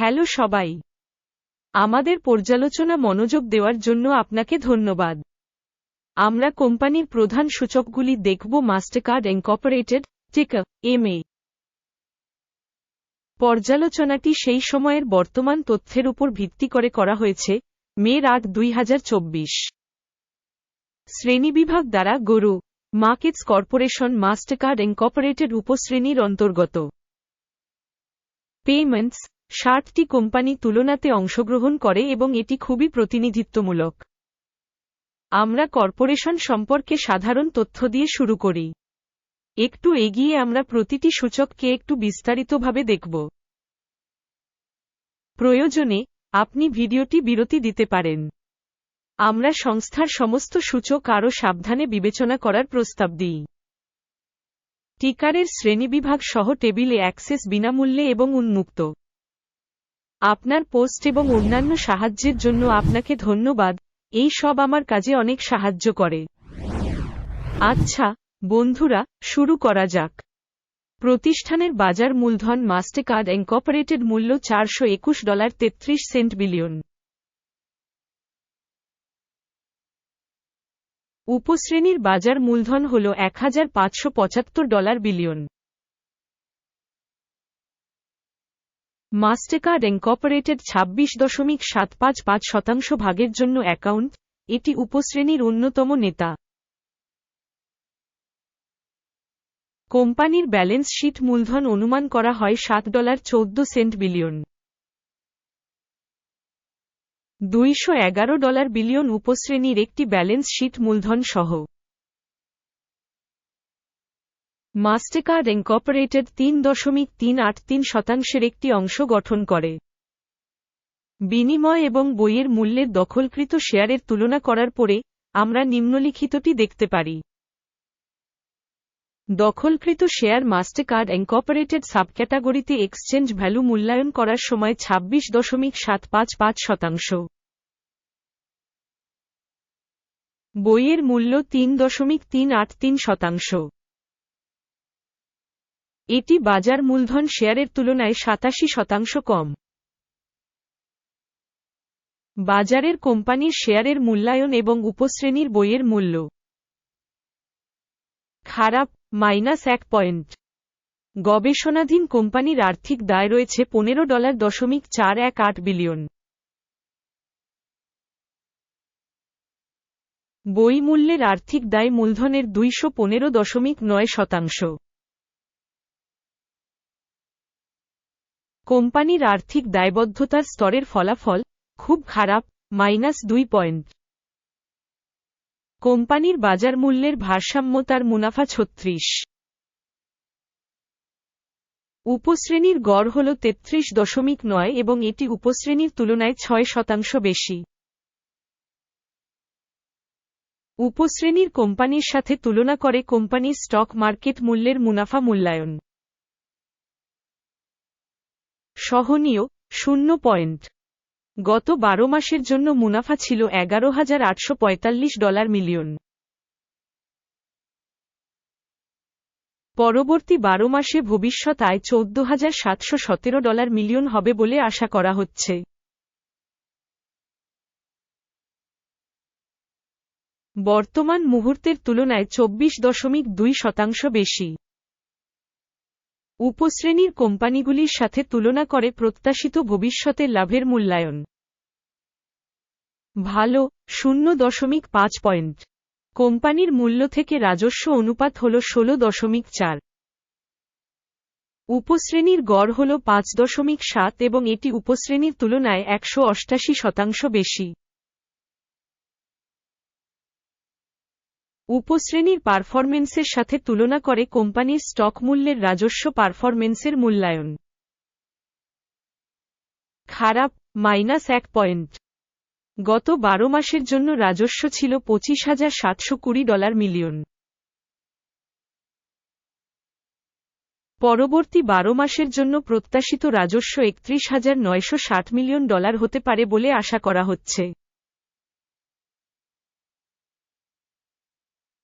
Hello সবাই। আমাদের পর্যালোচনা মনোযোগ দেওয়ার জন্য আপনাকে ধন্যবাদ। আমরা কোম্পানির প্রধান সূচকগুলি দেখব Mastercard Incorporated, ticker, M, A. পর্যালোচনাটি সেই সময়ের বর্তমান তথ্যের উপর ভিত্তি করে করা হয়েছে মের আট দুই হাজার চব্বিশ। শ্রেণীবিভাগ দ্বারা গরু, markets corporation master mastercard incorporated উপশ্রেণীর অন্তর্গত। পেমেন্টস ষাটটি কোম্পানি তুলনাতে অংশগ্রহণ করে এবং এটি খুবই প্রতিনিধিত্বমূলক। আমরা কর্পোরেশন সম্পর্কে সাধারণ তথ্য দিয়ে শুরু করি। একটু এগিয়ে আমরা প্রতিটি সূচককে একটু বিস্তারিতভাবে দেখব। প্রয়োজনে আপনি ভিডিওটি বিরতি দিতে পারেন। আমরা সংস্থার সমস্ত সূচক আরও সাবধানে বিবেচনা করার প্রস্তাব দিই। টিকারের শ্রেণীবিভাগ সহ টেবিলে অ্যাক্সেস বিনামূল্যে এবং উন্মুক্ত। আপনার পোস্ট এবং অন্যান্য সাহায্যের জন্য আপনাকে ধন্যবাদ। এই সব আমার কাজে অনেক সাহায্য করে। আচ্ছা বন্ধুরা, শুরু করা যাক। প্রতিষ্ঠানের বাজার মূলধন মাস্টারকার্ড ইনকর্পোরেটেড মূল্য চারশো একুশ ডলার তেত্রিশ সেন্ট বিলিয়ন। উপশ্রেণীর বাজার মূলধন হল এক হাজার পাঁচশো পঁচাত্তর ডলার বিলিয়ন। মাস্টারকার্ড ইনকর্পোরেটেড ছাব্বিশ দশমিক সাত পাঁচ পাঁচ শতাংশ ভাগের জন্য অ্যাকাউন্ট, এটি উপশ্রেণীর অন্যতম নেতা। কোম্পানির ব্যালেন্স শিট মূলধন অনুমান করা হয় সাত ডলার চৌদ্দ সেন্ট বিলিয়ন। দুইশো এগারো ডলার বিলিয়ন উপশ্রেণীর একটি ব্যালেন্স শিট মূলধন সহ মাস্টারকার্ড ইনকর্পোরেটেড তিন দশমিক তিন আট তিন শতাংশের একটি অংশ গঠন করে। বিনিময় এবং বইয়ের মূল্যের দখলকৃত শেয়ারের তুলনা করার পরে, আমরা নিম্নলিখিতটি দেখতে পারি। দখলকৃত শেয়ার মাস্টেকার্ড ইনকর্পোরেটেড সাবক্যাটাগরিতে এক্সচেঞ্জ ভ্যালু মূল্যায়ন করার সময় ছাব্বিশ দশমিক সাত পাঁচ পাঁচ শতাংশ। বইয়ের মূল্য তিন দশমিক তিন আট তিন শতাংশ। এটি বাজার মূলধন শেয়ারের তুলনায় সাতাশি শতাংশ কম। বাজারের কোম্পানির শেয়ারের মূল্যায়ন এবং উপশ্রেণীর বইয়ের মূল্য। খারাপ, মাইনাস এক পয়েন্ট। গবেষণাধীন কোম্পানির আর্থিক দায় রয়েছে পনেরো ডলার দশমিক চার এক আট বিলিয়ন। বই মূল্যের আর্থিক দায় মূলধনের দুইশো পনেরো দশমিক নয় শতাংশ। কোম্পানির আর্থিক দায়বদ্ধতার স্তরের ফলাফল খুব খারাপ, মাইনাস দুই পয়েন্ট। কোম্পানির বাজার মূল্যের ভারসাম্যতার মুনাফা ছত্রিশ। উপশ্রেণীর গড় হল তেত্রিশ দশমিক নয় এবং এটি উপশ্রেণীর তুলনায় ছয় শতাংশ বেশি। উপশ্রেণীর কোম্পানির সাথে তুলনা করে কোম্পানির স্টক মার্কেট মূল্যের মুনাফা মূল্যায়ন। সহনীয়, শূন্য পয়েন্ট। গত বারো মাসের জন্য মুনাফা ছিল এগারো হাজার আটশো পঁয়তাল্লিশ ডলার মিলিয়ন। পরবর্তী বারো মাসে ভবিষ্যৎ আয় চৌদ্দ হাজার সাতশো সতেরো ডলার মিলিয়ন হবে বলে আশা করা হচ্ছে। বর্তমান মুহূর্তের তুলনায় চব্বিশ দশমিক দুই শতাংশ বেশি। উপশ্রেণীর কোম্পানিগুলির সাথে তুলনা করে প্রত্যাশিত ভবিষ্যতের লাভের মূল্যায়ন। ভালো, শূন্য দশমিক পাঁচ পয়েন্ট। কোম্পানির মূল্য থেকে রাজস্ব অনুপাত হল ষোল দশমিক চার। উপশ্রেণীর গড় হল পাঁচ দশমিক সাত এবং এটি উপশ্রেণীর তুলনায় একশো অষ্টাশি শতাংশ বেশি। উপশ্রেণীর পারফরমেন্সের সাথে তুলনা করে কোম্পানির স্টক মূল্যের রাজস্ব পারফরমেন্সের মূল্যায়ন। খারাপ, মাইনাস এক পয়েন্ট। গত বারো মাসের জন্য রাজস্ব ছিল পঁচিশ হাজার সাতশো কুড়ি ডলার মিলিয়ন। পরবর্তী বারো মাসের জন্য প্রত্যাশিত রাজস্ব একত্রিশ হাজার নয়শো ষাট মিলিয়ন ডলার হতে পারে বলে আশা করা হচ্ছে।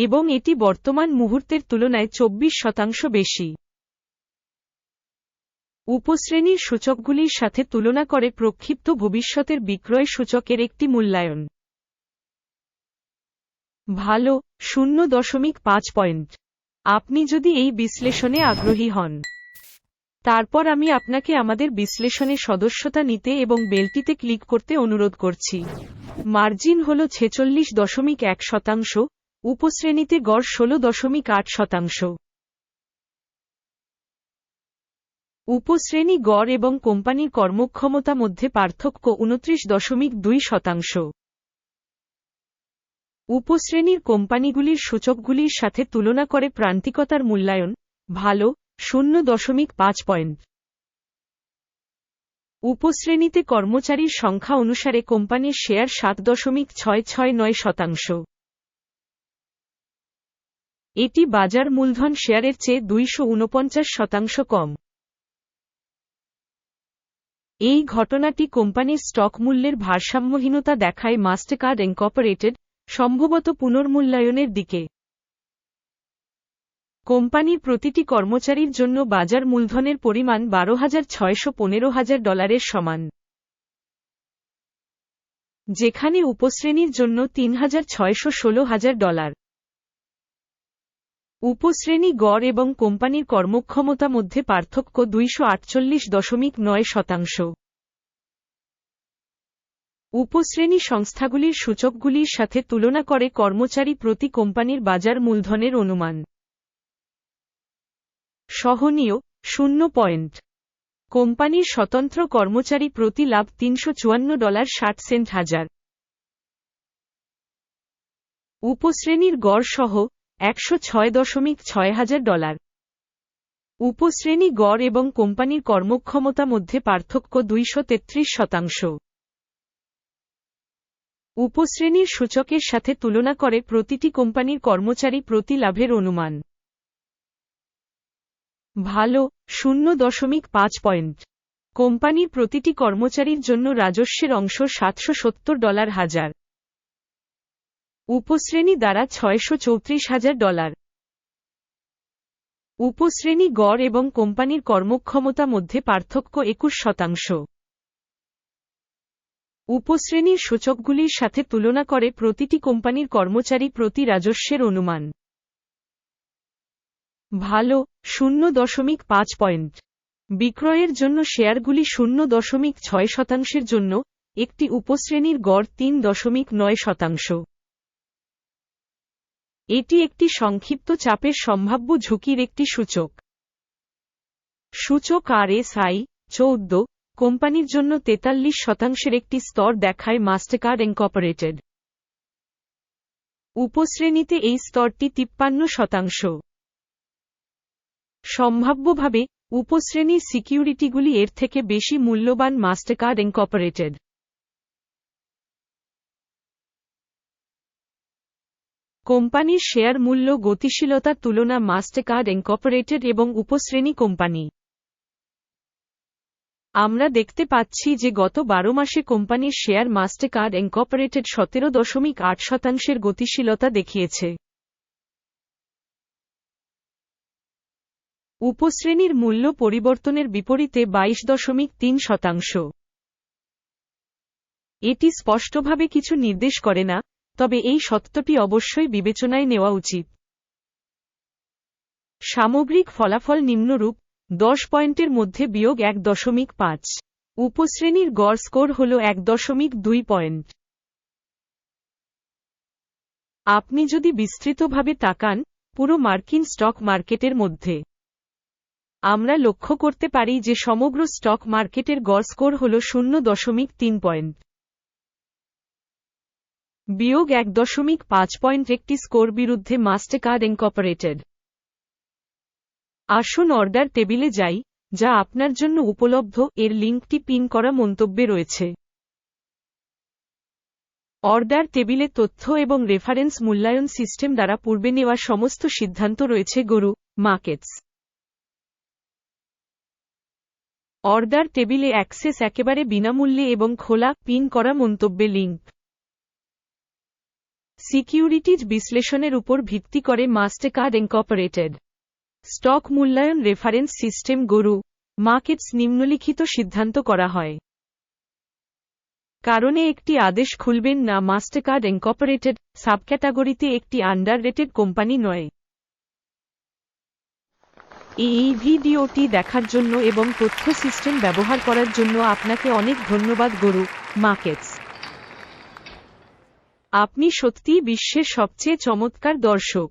এবং এটি বর্তমান মুহূর্তের তুলনায় চব্বিশ শতাংশ বেশি। উপশ্রেণীর সূচকগুলির সাথে তুলনা করে প্রক্ষিপ্ত ভবিষ্যতের বিক্রয় সূচকের একটি মূল্যায়ন। ভালো, শূন্য দশমিক পাঁচ পয়েন্ট। আপনি যদি এই বিশ্লেষণে আগ্রহী হন। তারপর আমি আপনাকে আমাদের বিশ্লেষণে সদস্যতা নিতে এবং বেলটিতে ক্লিক করতে অনুরোধ করছি। মার্জিন হল ছেচল্লিশ দশমিক এক শতাংশ উপশ্রেণীতে গড় ষোলো দশমিক আট শতাংশ। উপশ্রেণী গড় এবং কোম্পানির কর্মক্ষমতা মধ্যে পার্থক্য উনত্রিশ দশমিক দুই শতাংশ। উপশ্রেণীর কোম্পানিগুলির সূচকগুলির সাথে তুলনা করে প্রান্তিকতার মূল্যায়ন, ভালো, শূন্য দশমিক পাঁচ পয়েন্ট। উপশ্রেণীতে কর্মচারীর সংখ্যা অনুসারে কোম্পানির শেয়ার সাত দশমিক ছয় ছয় নয় শতাংশ। এটি বাজার মূলধন শেয়ারের চেয়ে দুইশো উনপঞ্চাশ শতাংশ কম। এই ঘটনাটি কোম্পানির স্টক মূল্যের ভারসাম্যহীনতা দেখায় মাস্টারকার্ড ইনকর্পোরেটেড সম্ভবত পুনর্মূল্যায়নের দিকে। কোম্পানির প্রতিটি কর্মচারীর জন্য বাজার মূলধনের পরিমাণ বারো হাজার ছয়শো পনেরো হাজার ডলারের সমান। যেখানে উপশ্রেণীর জন্য তিন হাজার ছয়শো ষোলো হাজার ডলার। উপশ্রেণী গড় এবং কোম্পানির কর্মক্ষমতা মধ্যে পার্থক্য দুইশো আটচল্লিশ দশমিক নয় শতাংশ। উপশ্রেণী সংস্থাগুলির সূচকগুলির সাথে তুলনা করে কর্মচারী প্রতি কোম্পানির বাজার মূলধনের অনুমান। সহনীয়, শূন্য পয়েন্ট। কোম্পানির স্বতন্ত্র কর্মচারী প্রতি লাভ তিনশো চুয়ান্ন ডলার ষাট সেন্ট হাজার। উপশ্রেণীর গড় সহ একশো ছয় দশমিক ছয় হাজার ডলার। উপশ্রেণী গড় এবং কোম্পানির কর্মক্ষমতা মধ্যে পার্থক্য দুইশো তেত্রিশ শতাংশ। উপশ্রেণীর সূচকের সাথে তুলনা করে প্রতিটি কোম্পানির কর্মচারী প্রতি লাভের অনুমান। ভালো, শূন্য দশমিক পাঁচ পয়েন্ট। কোম্পানির প্রতিটি কর্মচারীর জন্য রাজস্বের অংশ সাতশো সত্তর ডলার হাজার। উপশ্রেণী দ্বারা ছয়শো চৌত্রিশ হাজার ডলার। উপশ্রেণী গড় এবং কোম্পানির কর্মক্ষমতা মধ্যে পার্থক্য একুশ শতাংশ। উপশ্রেণীর সূচকগুলির সাথে তুলনা করে প্রতিটি কোম্পানির কর্মচারী প্রতি রাজস্বের অনুমান। ভালো, শূন্য দশমিক পাঁচ পয়েন্ট। বিক্রয়ের জন্য শেয়ারগুলি শূন্য দশমিক ছয় শতাংশের জন্য, একটি উপশ্রেণীর গড় তিন দশমিক নয় শতাংশ। এটি একটি সংক্ষিপ্ত চাপের সম্ভাব্য ঝুঁকির একটি সূচক। সূচক আর এস আই চৌদ্দ, কোম্পানির জন্য তেতাল্লিশ শতাংশের একটি স্তর দেখায় মাস্টারকার্ড ইনকর্পোরেটেড। উপশ্রেণীতে এই স্তরটি তিপ্পান্ন শতাংশ। সম্ভাব্যভাবে, উপশ্রেণীর সিকিউরিটিগুলি এর থেকে বেশি মূল্যবান মাস্টারকার্ড ইনকর্পোরেটেড। কোম্পানির শেয়ার মূল্য গতিশীলতার তুলনা মাস্টারকার্ড ইনকর্পোরেটেড এবং উপশ্রেণী কোম্পানি। আমরা দেখতে পাচ্ছি যে গত বারো মাসে কোম্পানির শেয়ার মাস্টারকার্ড ইনকর্পোরেটেড সতেরো দশমিক আট শতাংশের গতিশীলতা দেখিয়েছে। উপশ্রেণীর মূল্য পরিবর্তনের বিপরীতে বাইশ দশমিক তিন শতাংশ। এটি স্পষ্টভাবে কিছু নির্দেশ করে না তবে এই সত্যটি অবশ্যই বিবেচনায় নেওয়া উচিত। সামগ্রিক ফলাফল নিম্নরূপ, দশ পয়েন্টের মধ্যে বিয়োগ এক দশমিক পাঁচ। উপশ্রেণীর গড় স্কোর হল এক দশমিক দুই পয়েন্ট। আপনি যদি বিস্তৃতভাবে তাকান, পুরো মার্কিন স্টক মার্কেটের মধ্যে। আমরা লক্ষ্য করতে পারি যে সমগ্র স্টক মার্কেটের গড় স্কোর হল শূন্য দশমিক তিন পয়েন্ট। বিয়োগ এক দশমিক পাঁচ পয়েন্ট একটি স্কোর বিরুদ্ধে মাস্টারকার্ড ইনকর্পোরেটেড। আসুন অর্ডার টেবিলে যাই, যা আপনার জন্য উপলব্ধ, এর লিঙ্কটি পিন করা মন্তব্যে রয়েছে। অর্ডার টেবিলে তথ্য এবং রেফারেন্স মূল্যায়ন সিস্টেম দ্বারা পূর্বে নেওয়া সমস্ত সিদ্ধান্ত রয়েছে, গরু, মার্কেটস। অর্ডার টেবিলে অ্যাক্সেস একেবারে বিনামূল্যে এবং খোলা, পিন করা মন্তব্যে লিঙ্ক। সিকিউরিটিজ বিশ্লেষণের উপর ভিত্তি করে মাস্টারকার্ড ইনকর্পোরেটেড। স্টক মূল্যায়ন রেফারেন্স সিস্টেম গরু, মার্কেটস নিম্নলিখিত সিদ্ধান্ত করা হয়। কারণে একটি আদেশ খুলবেন না, মাস্টারকার্ড ইনকর্পোরেটেড সাবক্যাটাগরিতে একটি আন্ডার কোম্পানি নয়। এই ভিডিওটি দেখার জন্য এবং তথ্য সিস্টেম ব্যবহার করার জন্য আপনাকে অনেক ধন্যবাদ গরু, মার্কেটস। আপনি সত্যিই বিশ্বের সবচেয়ে চমৎকার দর্শক।